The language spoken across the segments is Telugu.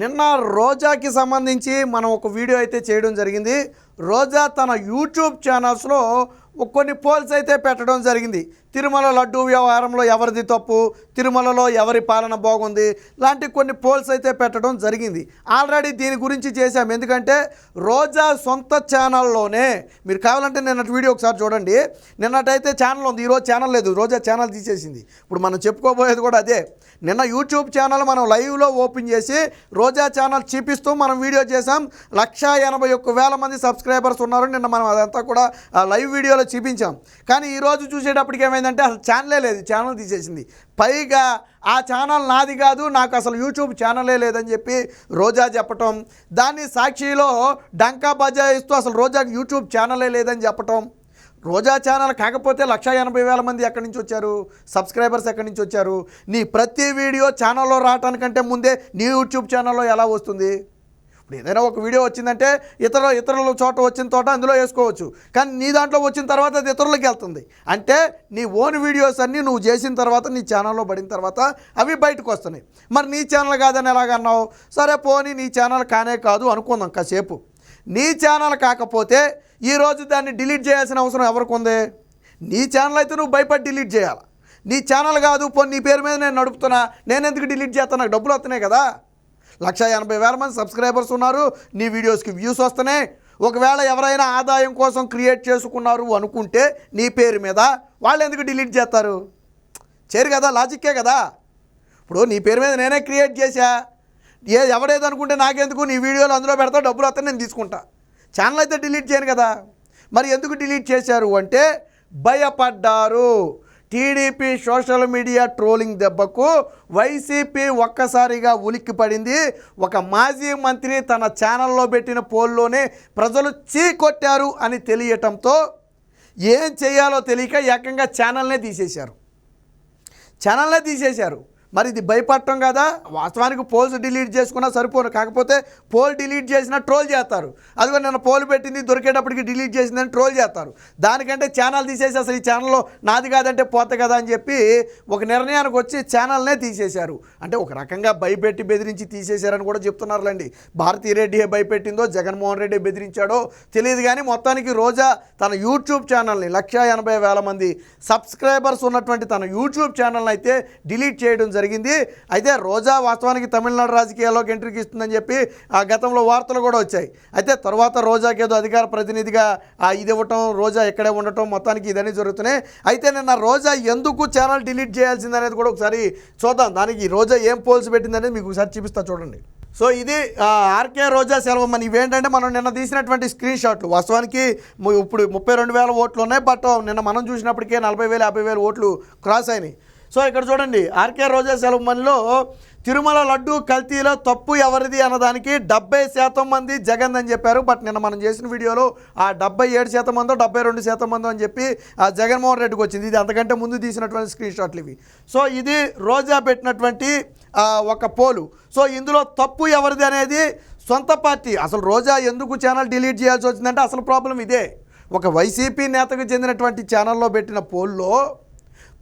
నిన్న రోజాకి సంబంధించి మనం ఒక వీడియో అయితే చేయడం జరిగింది. రోజా తన యూట్యూబ్ ఛానల్స్లో కొన్ని పోల్స్ అయితే పెట్టడం జరిగింది. తిరుమల లడ్డు వ్యవహారంలో ఎవరిది తప్పు? తిరుమలలో ఎవరి పాలన బాగుంది? లాంటి కొన్ని పోల్స్ అయితే పెట్టడం జరిగింది. ఆల్రెడీ దీని గురించి చేశాం. ఎందుకంటే రోజా సొంత ఛానల్లోనే మీరు కావాలంటే నిన్నటి వీడియో ఒకసారి చూడండి. నిన్నటైతే ఛానల్ ఉంది. ఈరోజు ఛానల్ లేదు. రోజా ఛానల్ తీసేసింది. ఇప్పుడు మనం చెప్పుకోబోయేది కూడా అదే. నిన్న యూట్యూబ్ ఛానల్ మనం లైవ్లో ఓపెన్ చేసి రోజా ఛానల్ చూపిస్తూ మనం వీడియో చేసాం లక్ష ఎనభై ఒక్క వేల మంది సబ్స్క్రైబర్స్ ఉన్నారు. నిన్న మనం అదంతా కూడా ఆ లైవ్ వీడియోలో చూపించాం. కానీ ఈరోజు చూసేటప్పటికి ఏమైందంటే అసలు ఛానలే లేదు ఛానల్ తీసేసింది. పైగా ఆ ఛానల్ నాది కాదు నాకు అసలు యూట్యూబ్ ఛానలే లేదని చెప్పి రోజా చెప్పటం దాన్ని సాక్షిలో డంకా బజాయిస్తూ అసలు రోజాకి యూట్యూబ్ ఛానలే లేదని చెప్పటం. రోజా ఛానల్ కాకపోతే లక్ష ఎనభై వేల మంది ఎక్కడి నుంచి వచ్చారు? సబ్స్క్రైబర్స్ ఎక్కడి నుంచి వచ్చారు? నీ ప్రతి వీడియో ఛానల్లో రావటానికంటే ముందే నీ యూట్యూబ్ ఛానల్లో ఎలా వస్తుంది? ఇప్పుడు ఏదైనా ఒక వీడియో వచ్చిందంటే ఇతర ఇతరుల చోట వచ్చిన చోట అందులో వేసుకోవచ్చు. కానీ నీ దాంట్లో వచ్చిన తర్వాత అది ఇతరులకి వెళ్తుంది. అంటే నీ ఓన్ వీడియోస్ అన్నీ నువ్వు చేసిన తర్వాత నీ ఛానల్లో పడిన తర్వాత అవి బయటకు వస్తున్నాయి. మరి నీ ఛానల్ కాదని ఎలాగన్నావు సరే పోనీ నీ ఛానల్ కానే కాదు అనుకుందాం కాసేపు. నీ ఛానల్ కాకపోతే ఈరోజు దాన్ని డిలీట్ చేయాల్సిన అవసరం ఎవరికి ఉంది? నీ ఛానల్ అయితే నువ్వు భయపడి డిలీట్ చేయాలి? నీ ఛానల్ కాదు పో నీ పేరు మీద నేను నడుపుతున్నా నేను ఎందుకు డిలీట్ చేస్తాను నాకు డబ్బులు వస్తున్నాయి కదా. లక్ష ఎనభై వేల మంది సబ్స్క్రైబర్స్ ఉన్నారు. నీ వీడియోస్కి వ్యూస్ వస్తున్నాయి. ఒకవేళ ఎవరైనా ఆదాయం కోసం క్రియేట్ చేసుకున్నారు అనుకుంటే నీ పేరు మీద వాళ్ళు ఎందుకు డిలీట్ చేస్తారు? చేరు కదా లాజిక్కే కదా. ఇప్పుడు నీ పేరు మీద నేనే క్రియేట్ చేశా. ఏ ఎవడేది అనుకుంటే నాకెందుకు? నీ వీడియోలు అందులో పెడతా డబ్బులు వస్తే నేను తీసుకుంటా. ఛానల్ అయితే డిలీట్ చేయను కదా. మరి ఎందుకు డిలీట్ చేశారు అంటే భయపడ్డారు. టీడీపీ సోషల్ మీడియా ట్రోలింగ్ దెబ్బకు వైసీపీ ఒక్కసారిగా ఉలిక్కి పడింది. ఒక మాజీ మంత్రి తన ఛానల్లో పెట్టిన పోల్లోనే ప్రజలు చీకొట్టారు అని తెలియటంతో ఏం చేయాలో తెలియక ఏకంగా ఛానల్నే తీసేశారు. ఛానల్నే తీసేశారు. మరి ఇది భయపడటం కదా? వాస్తవానికి పోల్స్ డిలీట్ చేసుకున్నా సరిపోను. కాకపోతే పోల్ డిలీట్ చేసినా ట్రోల్ చేస్తారు. అదిగో నేను పోల్ పెట్టింది దొరికేటప్పటికి డిలీట్ చేసిందని ట్రోల్ చేస్తారు. దానికంటే ఛానల్ తీసేసి అసలు ఈ ఛానల్లో నాది కాదంటే పోతే కదా అని చెప్పి ఒక నిర్ణయానికి వచ్చి ఛానల్నే తీసేశారు. అంటే ఒక రకంగా భయపెట్టి బెదిరించి తీసేశారని కూడా చెప్తున్నారులేండి. భారతీ రెడ్డి భయపెట్టిందో జగన్మోహన్ రెడ్డి బెదిరించాడో తెలియదు కానీ మొత్తానికి రోజా తన యూట్యూబ్ ఛానల్ని లక్ష ఎనభై వేల మంది సబ్స్క్రైబర్స్ ఉన్నటువంటి తన యూట్యూబ్ ఛానల్ని అయితే డిలీట్ చేయడం జరిగింది. జరిగింది. అయితే రోజా వాస్తవానికి తమిళనాడు రాజకీయాల్లోకి ఎంట్రీకి ఇస్తుందని చెప్పి ఆ గతంలో వార్తలు కూడా వచ్చాయి. అయితే తర్వాత రోజాకి ఏదో అధికార ప్రతినిధిగా ఆ ఇది ఇవ్వటం రోజా ఇక్కడే ఉండటం మొత్తానికి ఇదన్నీ జరుగుతున్నాయి. అయితే నిన్న రోజా ఎందుకు ఛానల్ డిలీట్ చేయాల్సింది అనేది కూడా ఒకసారి చూద్దాం. దానికి రోజా ఏం పోల్స్ పెట్టిందనేది మీకు ఒకసారి చూపిస్తా చూడండి. సో ఇది ఆర్కే రోజా సెలవు. మన ఇవేంటంటే మనం నిన్న తీసినటువంటి స్క్రీన్ షాట్లు వాస్తవానికి ఇప్పుడు ముప్పై రెండు వేల ఓట్లు ఉన్నాయి బట్ నిన్న మనం చూసినప్పటికే నలభై వేలు యాభై వేలు ఓట్లు క్రాస్ అయినాయి. సో ఇక్కడ చూడండి ఆర్కే రోజా సెలవు తిరుమల లడ్డు కల్తీలో తప్పు ఎవరిది అన్నదానికి డెబ్బై శాతం మంది జగన్ అని చెప్పారు. బట్ నిన్న మనం చేసిన వీడియోలో ఆ డెబ్బై ఏడు శాతం మందో డెబ్బై రెండు శాతం మందో అని చెప్పి ఆ జగన్మోహన్ రెడ్డికి వచ్చింది. ఇది అంతకంటే ముందు తీసినటువంటి స్క్రీన్ షాట్లు ఇవి. సో ఇది రోజా పెట్టినటువంటి ఒక పోలు. సో ఇందులో తప్పు ఎవరిది అనేది సొంత పార్టీ. అసలు రోజా ఎందుకు ఛానల్ డిలీట్ చేయాల్సి వచ్చిందంటే అసలు ప్రాబ్లం ఇదే. ఒక వైసీపీ నేతకు చెందినటువంటి ఛానల్లో పెట్టిన పోల్లో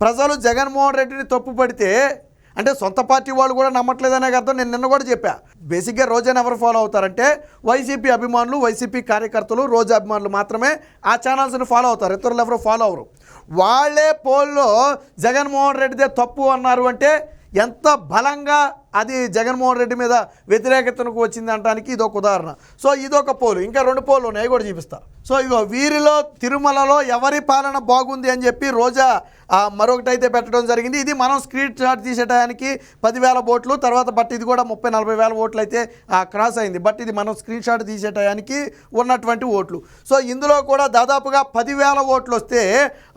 ప్రజలు జగన్మోహన్ రెడ్డిని తప్పు పడితే అంటే సొంత పార్టీ వాళ్ళు కూడా నమ్మట్లేదనే అర్థం నేను నిన్న కూడా చెప్పా. బేసిక్గా రోజాని ఎవరు ఫాలో అవుతారంటే వైసీపీ అభిమానులు వైసీపీ కార్యకర్తలు రోజా అభిమానులు మాత్రమే ఆ ఛానల్స్ని ఫాలో అవుతారు. ఇతరులు ఎవరు ఫాలో అవరు. వాళ్ళే పోల్లో జగన్మోహన్ రెడ్డిదే తప్పు అన్నారు అంటే ఎంత బలంగా అది జగన్మోహన్ రెడ్డి మీద వ్యతిరేకతకు వచ్చింది అనడానికి ఇదొక ఉదాహరణ. సో ఇదొక పోలు. ఇంకా రెండు పోలు ఉన్నాయి కూడా చూపిస్తా సో ఇగో వీరిలో తిరుమలలో ఎవరి పాలన బాగుంది అని చెప్పి రోజా మరొకటి అయితే పెట్టడం జరిగింది. ఇది మనం స్క్రీన్ షాట్ తీసేటానికి పదివేల ఓట్లు తర్వాత బట్ ఇది కూడా ముప్పై నలభై వేల ఓట్లు అయితే క్రాస్ అయింది. బట్ ఇది మనం స్క్రీన్ షాట్ తీసేటానికి ఉన్నటువంటి ఓట్లు. సో ఇందులో కూడా దాదాపుగా పదివేల ఓట్లు వస్తే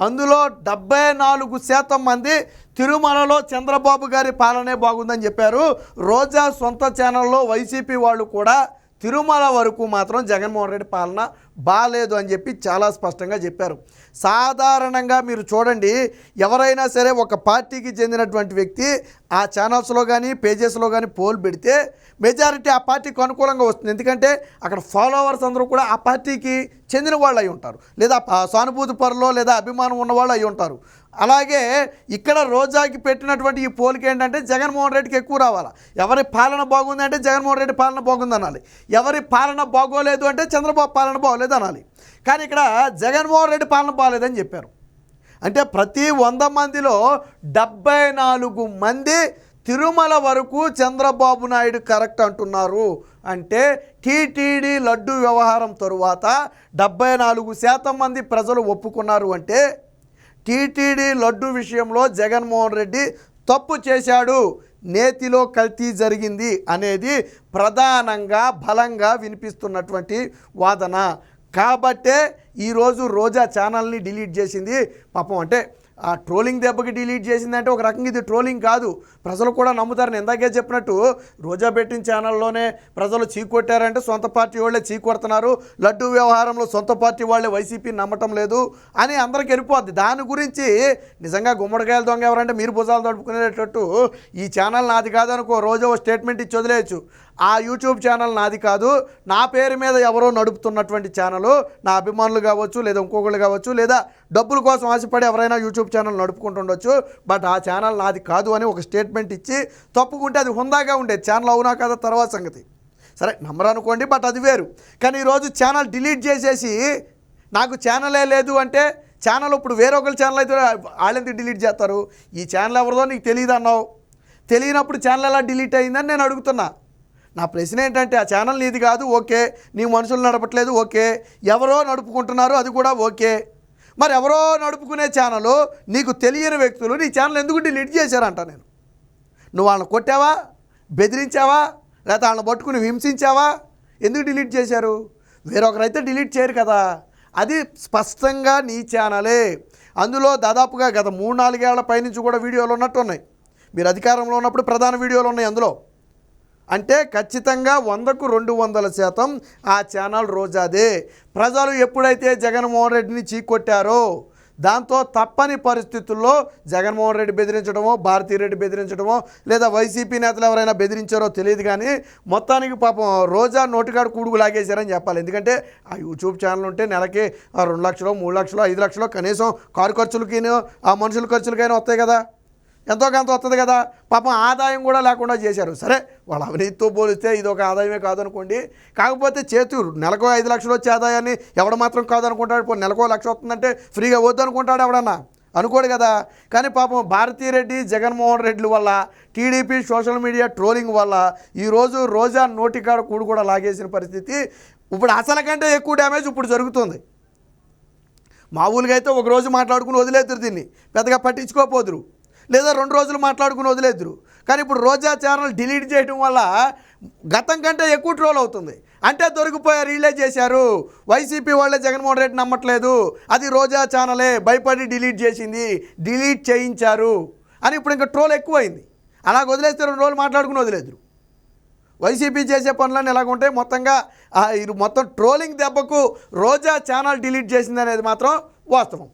అందులో డెబ్బై నాలుగు శాతం మంది తిరుమలలో చంద్రబాబు గారి పాలనే బాగుందని చెప్పారు. రోజా సొంత ఛానల్లో వైసీపీ వాళ్ళు కూడా తిరుమల వరకు మాత్రం జగన్మోహన్ రెడ్డి పాలన బాగాలేదు అని చెప్పి చాలా స్పష్టంగా చెప్పారు. సాధారణంగా మీరు చూడండి ఎవరైనా సరే ఒక పార్టీకి చెందినటువంటి వ్యక్తి ఆ ఛానల్స్లో కానీ పేజెస్లో కానీ పోల్ పెడితే మెజారిటీ ఆ పార్టీకి అనుకూలంగా వస్తుంది. ఎందుకంటే అక్కడ ఫాలోవర్స్ అందరూ కూడా ఆ పార్టీకి చెందిన వాళ్ళు అయి ఉంటారు. లేదా సానుభూతి పరులో లేదా అభిమానం ఉన్నవాళ్ళు అయి ఉంటారు. అలాగే ఇక్కడ రోజాకి పెట్టినటువంటి ఈ పోలిక ఏంటంటే జగన్మోహన్ రెడ్డికి ఎక్కువ రావాలి. ఎవరి పాలన బాగుంది అంటే జగన్మోహన్ రెడ్డి పాలన బాగుంది అనాలి ఎవరి పాలన బాగోలేదు అంటే చంద్రబాబు పాలన బాగోలేదు అనాలి కానీ ఇక్కడ జగన్మోహన్ రెడ్డి పాలన బాగోలేదని చెప్పారు. అంటే ప్రతి వంద మందిలో డెబ్బై నాలుగు మంది తిరుమల వరకు చంద్రబాబు నాయుడు కరెక్ట్ అంటున్నారు. అంటే టీటీడీ లడ్డు వ్యవహారం తరువాత డెబ్బై నాలుగు శాతం మంది ప్రజలు ఒప్పుకున్నారు అంటే టీటీడీ లడ్డు విషయంలో జగన్మోహన్ రెడ్డి తప్పు చేశాడు. నేతిలో కల్తీ జరిగింది అనేది ప్రధానంగా బలంగా వినిపిస్తున్నటువంటి వాదన. కాబట్టే ఈరోజు రోజా ఛానల్ని డిలీట్ చేసింది. పాపం అంటే ఆ ట్రోలింగ్ దెబ్బకి డిలీట్ చేసిందంటే ఒక రకంగా ఇది ట్రోలింగ్ కాదు. ప్రజలు కూడా నమ్ముతారని ఇందాకే చెప్పినట్టు రోజా పెట్టిన ఛానల్లోనే ప్రజలు చీకొట్టారంటే సొంత పార్టీ వాళ్ళే చీకొడుతున్నారు. లడ్డు వ్యవహారంలో సొంత పార్టీ వాళ్ళే వైసీపీ నమ్మటం లేదు అని అందరికి వెళ్ళిపోద్ది. దాని గురించి నిజంగా గుమ్మడికాయల దొంగ ఎవరంటే మీరు భుజాలు తడుపుకునేటట్టు ఈ ఛానల్ నాది కాదనుకో రోజు ఓ స్టేట్మెంట్ ఇచ్చి వదిలేయచ్చు. ఆ యూట్యూబ్ ఛానల్ నాది కాదు. నా పేరు మీద ఎవరో నడుపుతున్నటువంటి ఛానల్ నా అభిమానులు కావచ్చు లేదా ఇంకొకళ్ళు కావచ్చు లేదా డబ్బుల కోసం ఆశపడి ఎవరైనా యూట్యూబ్ ఛానల్ నడుపుకుంటుండొచ్చు. బట్ ఆ ఛానల్ నాది కాదు అని ఒక స్టేట్మెంట్ ఇచ్చి తప్పుకుంటే అది హుందాగా ఉండేది. ఛానల్ అవునా కదా తర్వాత సంగతి. సరే నమ్మరనుకోండి బట్ అది వేరు. కానీ ఈరోజు ఛానల్ డిలీట్ చేసేసి నాకు ఛానలే లేదు అంటే ఛానల్ ఇప్పుడు వేరొకరి ఛానల్ అయితే వాళ్ళెందుకు డిలీట్ చేస్తారు? ఈ ఛానల్ ఎవరిదో నీకు తెలియదు అన్నావు తెలియనప్పుడు ఛానల్ ఎలా డిలీట్ అయిందని నేను అడుగుతున్నా. నా ప్రశ్న ఏంటంటే ఆ ఛానల్ నీది కాదు ఓకే. నీ మనుషులు నడపట్లేదు ఓకే. ఎవరో నడుపుకుంటున్నారు అది కూడా ఓకే. మరి ఎవరో నడుపుకునే ఛానల్ నీకు తెలియని వ్యక్తులు నీ ఛానల్ ఎందుకు డిలీట్ చేశారంట నేను? నువ్వు వాళ్ళని కొట్టావా? బెదిరించావా? లేకపోతే వాళ్ళని పట్టుకుని హింసించావా? ఎందుకు డిలీట్ చేశారు? వేరొకరైతే డిలీట్ చేయరు కదా. అది స్పష్టంగా నీ ఛానలే. అందులో దాదాపుగా గత మూడు నాలుగేళ్ళ పైనుంచి కూడా వీడియోలు ఉన్నట్టు ఉన్నాయి మీరు అధికారంలో ఉన్నప్పుడు ప్రధాన వీడియోలు ఉన్నాయి అందులో. అంటే ఖచ్చితంగా వందకు రెండు వందల శాతం ఆ ఛానల్ రోజాదే. ప్రజలు ఎప్పుడైతే జగన్మోహన్ రెడ్డిని చీకొట్టారో దాంతో తప్పని పరిస్థితుల్లో జగన్మోహన్ రెడ్డి బెదిరించడమో భారతీరెడ్డి బెదిరించడమో లేదా వైసీపీ నేతలు ఎవరైనా బెదిరించారో తెలియదు కానీ మొత్తానికి పాపం రోజా నోటికాడు కూడుకు లాగేశారని చెప్పాలి. ఎందుకంటే ఆ యూట్యూబ్ ఛానల్ ఉంటే నెలకి ఆ రెండు లక్షలు మూడు లక్షలు ఐదు లక్షలు కనీసం కారు ఖర్చులకి ఆ మనుషుల ఖర్చులకైనా వస్తాయి కదా. ఎంతో కొంత వస్తుంది కదా. పాపం ఆదాయం కూడా లేకుండా చేశారు. సరే వాళ్ళ అవినీతితో పోలిస్తే ఇది ఒక ఆదాయమే కాదనుకోండి. కాకపోతే చేతు నెలకో ఐదు లక్షలు వచ్చే ఆదాయాన్ని ఎవడ మాత్రం కాదనుకుంటాడు. ఇప్పుడు నెలకో లక్ష వస్తుందంటే ఫ్రీగా వద్దనుకుంటాడు ఎవడన్నా? అనుకోడు కదా. కానీ పాపం భారతీరెడ్డి జగన్మోహన్ రెడ్డి వల్ల టీడీపీ సోషల్ మీడియా ట్రోలింగ్ వల్ల ఈరోజు రోజా నోటికాడ కూడు కూడా లాగేసిన పరిస్థితి ఇప్పుడు అసలు కంటే ఎక్కువ డ్యామేజ్ ఇప్పుడు జరుగుతుంది. మామూలుగా అయితే ఒకరోజు మాట్లాడుకుని వదిలేతురు దీన్ని. పెద్దగా పట్టించుకోపోదురు. లేదా రెండు రోజులు మాట్లాడుకుని వదిలేద్దరు. కానీ ఇప్పుడు రోజా ఛానల్ డిలీట్ చేయడం వల్ల గతం కంటే ఎక్కువ ట్రోల్ అవుతుంది. అంటే దొరికిపోయారు వీళ్ళే చేశారు. వైసీపీ వాళ్ళే జగన్మోహన్ రెడ్డి నమ్మట్లేదు. అది రోజా ఛానలే భయపడి డిలీట్ చేసింది. డిలీట్ చేయించారు. అని ఇప్పుడు ఇంకా ట్రోల్ ఎక్కువైంది. అలా వదిలేస్తే రెండు రోజులు మాట్లాడుకుని వదిలేదురు వైసీపీ చేసే పనులన్నీ ఎలాగుంటాయి? మొత్తంగా ఇది మొత్తం ట్రోలింగ్ దెబ్బకు రోజా ఛానల్ డిలీట్ చేసింది అనేది మాత్రం వాస్తవం.